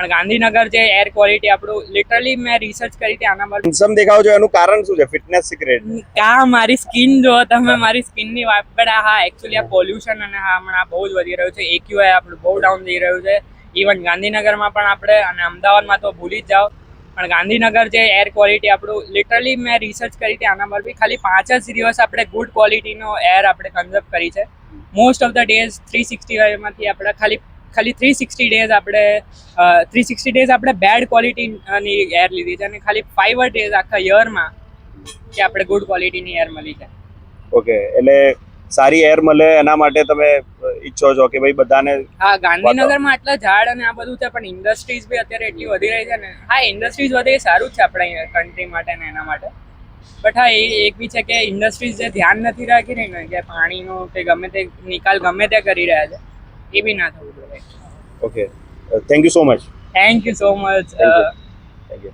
પણ ગાંધીનગર જે air quality આપણું લિટરલી મેં રિસર્ચ કરી હતી આના પર. હેન્ડસમ દેખાવ છો એનું કારણ શું છે? ફિટનેસ સિક્રેટ કા મારી સ્કિન જો તમે મારી સ્કિનની વાત પણ આ હા એકચ્યુઅલી આ પોલ્યુશન અને હા હમણાં બહુ જ વધી રહ્યું છે. એક્યુઆઈ આપણું બહુ ડાઉન થઈ રહ્યું છે. ઇવન ગાંધીનગરમાં પણ આપણે અને અમદાવાદમાં તો ભૂલી જ જાઓ પણ ગાંધીનગર જે એર ક્વોલિટી આપણું લિટરલી મેં રિસર્ચ કરી હતી આના પર બી. ખાલી પાંચ જ દિવસ આપણે ગુડ ક્વોલિટીનો એર આપણે કન્ઝર્વ કરી છે. Most of the days three sixty ફાઈવમાંથી આપણે ખાલી ખાલી થ્રી સિક્સટી ડેઝ આપણે થ્રી સિક્સટી ડેઝ આપણે બેડ ક્વોલિટીની એર લીધી છે અને ખાલી ફાઈવ ડેઝ આખા યરમાં કે આપણે ગુડ ક્વોલિટીની એર મળી છે ઓકે એટલે સારી એર મળે એના માટે તમે ઈચ્છો છો કે ભાઈ બધાને હા ગાંધીનગરમાં આટલા ઝાડ અને આ બધું છે પણ ઇન્ડસ્ટ્રીઝ બી અત્યારે એટલી વધી રહી છે ને. હા ઇન્ડસ્ટ્રીઝ વધે એ સારું છે આપણા કન્ટ્રી માટે ને એના માટે. બટ હા એ એક બી છે કે ઇન્ડસ્ટ્રીઝ જે ધ્યાન નથી રાખી રહી ને કે પાણીનો કે ગમે તે નિકાલ ગમે તે કરી રહ્યા છે. એ બી ના થવું જોઈએ okay thank you so much thank you so much Thank you. Thank you